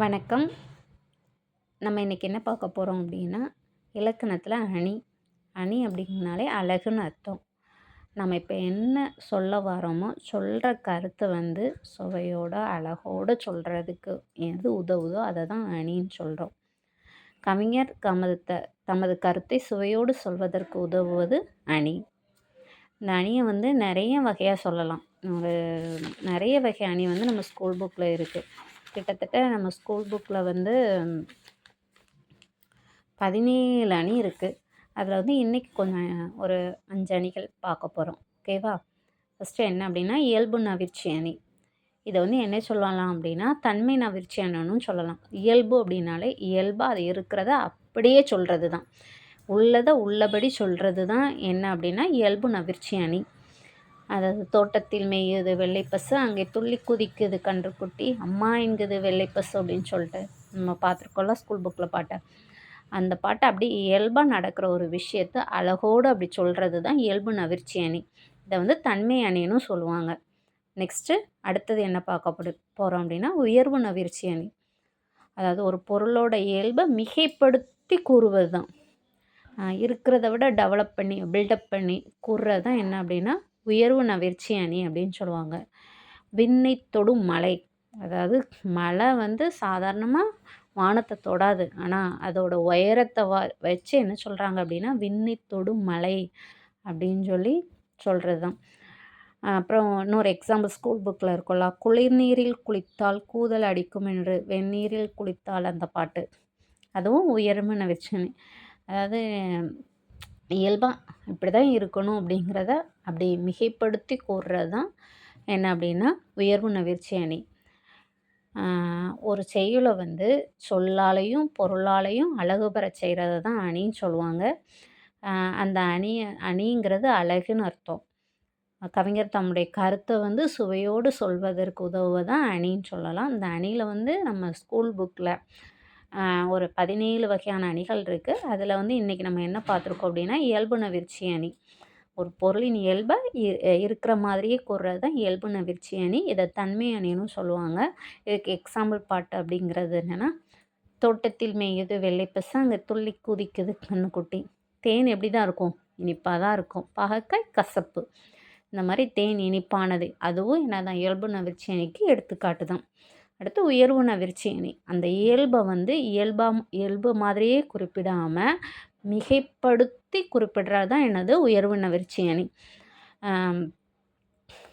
வணக்கம். நம்ம இன்றைக்கி என்ன பார்க்க போகிறோம் அப்படின்னா இலக்கணத்தில் அணி. அணி அப்படிங்கனாலே அழகுன்னு அர்த்தம். நம்ம இப்போ என்ன சொல்ல வரோமோ சொல்கிற கருத்தை வந்து சுவையோட அழகோடு சொல்கிறதுக்கு எது உதவுதோ அதை தான் அணின்னு சொல்கிறோம் கவிஞர் தமது த தமது கருத்தை சுவையோடு சொல்வதற்கு உதவுவது அணி. இந்த அணியை வந்து நிறைய வகையாக சொல்லலாம். ஒரு நிறைய வகை அணி வந்து நம்ம ஸ்கூல் புக்கில் இருக்குது கிட்டத்தட்ட நம்ம ஸ்கூல் புக்கில் வந்து பதினேழு அணி இருக்குது அதில் வந்து இன்றைக்கி கொஞ்சம் ஒரு அஞ்சு அணிகள் பார்க்க போகிறோம் ஓகேவா ஃபஸ்ட்டு என்ன அப்படின்னா இயல்பு நவிர்ச்சி அணி. இதை வந்து என்ன சொல்லலாம் அப்படின்னா தன்மை நவிர்ச்சி அணின்னு சொல்லலாம். இயல்பு அப்படின்னாலே இயல்பாக அது இருக்கிறத அப்படியே சொல்கிறது தான் உள்ளதை உள்ளபடி சொல்கிறது தான் என்ன அப்படின்னா இயல்பு நவிர்ச்சி அணி. அதாவது தோட்டத்தில் மேயுது வெள்ளைப்பசு அங்கே துள்ளி குதிக்குது கன்றுக்குட்டி. அம்மா என்குது வெள்ளைப்பசு அப்படின்னு சொல்லிட்டு நம்ம பார்த்துருக்கோம்ல ஸ்கூல் புக்கில் பாட்டை. அந்த பாட்டை அப்படி இயல்பாக நடக்கிற ஒரு விஷயத்த அழகோடு அப்படி சொல்கிறது தான் இயல்பு நவிர்ச்சி அணி. இதை வந்து தன்மை அணின்னு சொல்லுவாங்க. நெக்ஸ்ட்டு அடுத்தது என்ன பார்க்கப்படு போகிறோம் அப்படின்னா உயர்வு நவிர்ச்சி அணி. அதாவது ஒரு பொருளோட இயல்பை மிகைப்படுத்தி கூறுவது தான் இருக்கிறத விட டெவலப் பண்ணி பில்டப் பண்ணி கூறுறது தான் என்ன அப்படின்னா உயர்வு நவிர்ச்சி அணி அப்படின்னு சொல்லுவாங்க. விண்ணை தொடும் மலை. அதாவது மலை வந்து சாதாரணமாக வானத்தை தொடாது. ஆனால் அதோட உயரத்தை வ வச்சு என்ன சொல்கிறாங்க அப்படின்னா விண்ணை தொடும் மலை அப்படின்னு சொல்லி சொல்கிறது தான் அப்புறம் இன்னொரு எக்ஸாம்பிள் ஸ்கூல் புக்கில் இருக்கும்ல குளிர்நீரில் குளித்தால் கூதல் அடிக்கும் என்று வெந்நீரில் குளித்தால் அந்த பாட்டு. அதுவும் உயர்வு நவிர்ச்சி அதாவது இயல்பாக இப்படி தான் இருக்கணும் அப்படிங்கிறத அப்படி மிகைப்படுத்தி கூறுறது தான் என்ன அப்படின்னா உயர்வு நவிர்ச்சி அணி. ஒரு செய்யுளை வந்து சொல்லாலையும் பொருளாலையும் அழகு பெற செய்கிறது தான் அணின்னு சொல்லுவாங்க. அந்த அணி அணிங்கிறது அழகுன்னு அர்த்தம். கவிஞர் தம்முடைய கருத்தை வந்து சுவையோடு சொல்வதற்கு உதவுவதான் அணின்னு சொல்லலாம். இந்த அணியில் வந்து நம்ம ஸ்கூல் புக்கில் ஒரு பதினேழு வகையான அணிகள் இருக்குது அதில் வந்து இன்றைக்கி நம்ம என்ன பார்த்துருக்கோம் அப்படின்னா இயல்பு நவிர்ச்சி அணி. ஒரு பொருளின் இயல்பை இருக்கிற மாதிரியே கூறுறது தான் இயல்பு நவிர்ச்சி அணி. இதை தன்மை அணின்னு சொல்லுவாங்க. இதுக்கு எக்ஸாம்பிள் பாட்டு அப்படிங்கிறது என்னென்னா தோட்டத்தில் மேயுது வெள்ளைப்பசு அங்கே துள்ளி குதிக்குது கண்ணுக்குட்டி. தேன் எப்படி தான் இருக்கும்? இனிப்பாக தான் இருக்கும். பாகக்காய் கசப்பு. இந்த மாதிரி தேன் இனிப்பானது. அதுவும் என்ன தான்? இயல்பு நவிர்ச்சி அணிக்கு எடுத்துக்காட்டு தான். அடுத்து உயர்வு நவிர்ச்சி அணி. அந்த இயல்பை வந்து இயல்பாக இயல்பு மாதிரியே குறிப்பிடாமல் மிகைப்படுத்தி குறிப்பிடுறது தான் என்னது? உயர்வு நவிர்ச்சி அணி.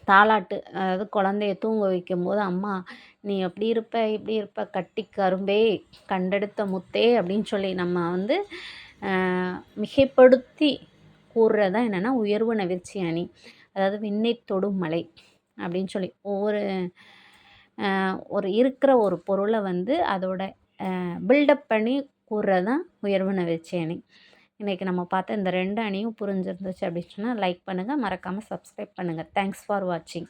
தாலாட்டு அதாவது குழந்தைய தூங்க வைக்கும்போது அம்மா நீ எப்படி இருப்ப இப்படி இருப்ப கட்டி கரும்பே கண்டெடுத்த முத்தே அப்படின்னு சொல்லி நம்ம வந்து மிகைப்படுத்தி கூறுறது தான் என்னென்னா உயர்வு நவிர்ச்சி அணி. அதாவது விண்ணை தொடும் மலை அப்படின்னு சொல்லி. ஒவ்வொரு ஒரு இருக்கிற ஒரு பொருளை வந்து அதோட பில்டப் பண்ணி கூறுறது தான் உயர்வு நவிர்ச்சி அணி. இன்றைக்கி நம்ம பார்த்த இந்த ரெண்டு அணியும் புரிஞ்சிருந்துச்சு அப்படின்னு சொன்னால் லைக் பண்ணுங்கள் மறக்காமல் சப்ஸ்கிரைப் பண்ணுங்கள் தேங்க்ஸ் ஃபார் வாட்சிங்